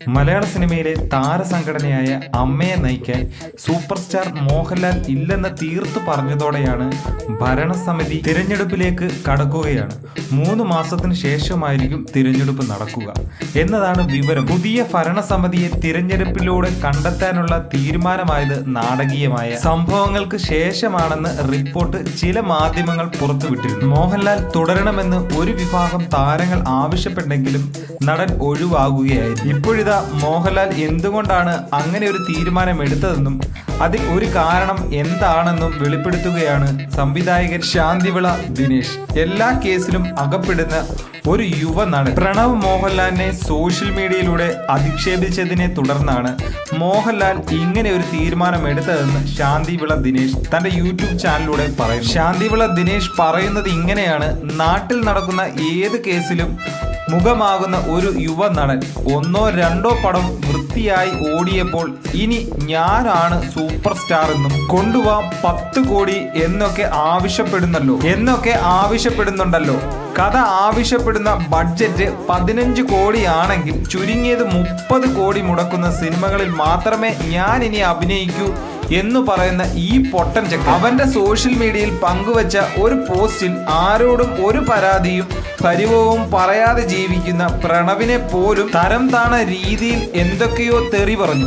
മലയാള സിനിമയിലെ താരസംഘടനയായ അമ്മയെ നയിക്കാൻ സൂപ്പർ സ്റ്റാർ മോഹൻലാൽ ഇല്ലെന്ന് തീർത്തു പറഞ്ഞതോടെയാണ് ഭരണസമിതി തിരഞ്ഞെടുപ്പിലേക്ക് കടക്കുകയാണ്. മൂന്ന് മാസത്തിന് ശേഷമായിരിക്കും തിരഞ്ഞെടുപ്പ് നടക്കുക. എന്നതാണ് വിവരം. പുതിയ ഭരണസമിതിയെ തിരഞ്ഞെടുപ്പിലൂടെ കണ്ടെത്താനുള്ള തീരുമാനമായത് നാടകീയമായ സംഭവങ്ങൾക്ക് ശേഷമാണെന്ന് റിപ്പോർട്ട് ചില മാധ്യമങ്ങൾ പുറത്തുവിട്ടിരുന്നു. മോഹൻലാൽ തുടരണമെന്ന് ഒരു വിഭാഗം താരങ്ങൾ ആവശ്യപ്പെട്ടെങ്കിലും നടൻ ഒഴിവാകുകയായിരുന്നു. ഇപ്പോഴിതാ മോഹൻലാൽ എന്തുകൊണ്ടാണ് അങ്ങനെ ഒരു തീരുമാനം എടുത്തതെന്നും അതിൽ ഒരു കാരണം എന്താണെന്നും വെളിപ്പെടുത്തുകയാണ് സംവിധായകൻ ശാന്തിവിള ദിനേശ്. എല്ലാ കേസിലും അകപ്പെടുന്ന ഒരു യുവ നടൻ പ്രണവ് മോഹൻലാലിനെ സോഷ്യൽ മീഡിയയിലൂടെ അധിക്ഷേപിച്ചതിനെ തുടർന്നാണ് മോഹൻലാൽ ഇങ്ങനെ ഒരു തീരുമാനം എടുത്തതെന്ന് ശാന്തിവിള ദിനേശ് തന്റെ യൂട്യൂബ് ചാനലിലൂടെ പറയുന്നു. ശാന്തിവിള ദിനേശ് പറയുന്നത് ഇങ്ങനെയാണ്. നാട്ടിൽ നടക്കുന്ന ഏത് കേസിലും മുഖമാകുന്ന ഒരു യുവ നടൻ ഒന്നോ രണ്ടോ പടം വൃത്തിയായി ഓടിയപ്പോൾ ഇനി ഞാനാണ് സൂപ്പർ സ്റ്റാർ എന്നും കൊണ്ടുവാ പത്ത് കോടി എന്നൊക്കെ ആവശ്യപ്പെടുന്നല്ലോ. എന്നൊക്കെ ആവശ്യപ്പെടുന്നുണ്ടല്ലോ. കഥ ആവശ്യപ്പെടുന്ന ബഡ്ജറ്റ് പതിനഞ്ച് കോടിയാണെങ്കിൽ ചുരുങ്ങിയത് മുപ്പത് കോടി മുടക്കുന്ന സിനിമകളിൽ മാത്രമേ ഞാൻ ഇനി അഭിനയിക്കൂ എന്ന് പറയുന്ന ഈ പൊട്ടൻ ചെക്കൻ അവന്റെ സോഷ്യൽ മീഡിയയിൽ പങ്കുവച്ച ഒരു പോസ്റ്റിൽ ആരോടും ഒരു പരാതിയും പരിവവും പറയാതെ ജീവിക്കുന്ന പ്രണവിനെ പോലും തരം താണ രീതിയിൽ എന്തൊക്കെയോ തെറി പറഞ്ഞു.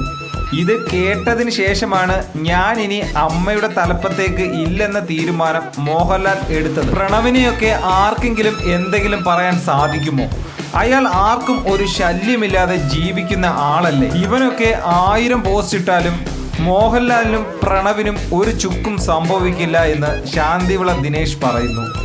ഇത് കേട്ടതിന് ശേഷമാണ് ഞാൻ ഇനി അമ്മയുടെ തലപ്പത്തേക്ക് ഇല്ലെന്ന തീരുമാനം മോഹൻലാൽ എടുത്തത്. പ്രണവിനെയൊക്കെ ആർക്കെങ്കിലും എന്തെങ്കിലും പറയാൻ സാധിക്കുമോ? അയാൾ ആർക്കും ഒരു ശല്യമില്ലാതെ ജീവിക്കുന്ന ആളല്ലേ? ഇവനൊക്കെ ആയിരം പോസ്റ്റ് ഇട്ടാലും മോഹൻലാലിനും പ്രണവിനും ഒരു ചുക്കും സംഭവിക്കില്ല എന്ന് ശാന്തിവിള ദിനേശ് പറയുന്നു.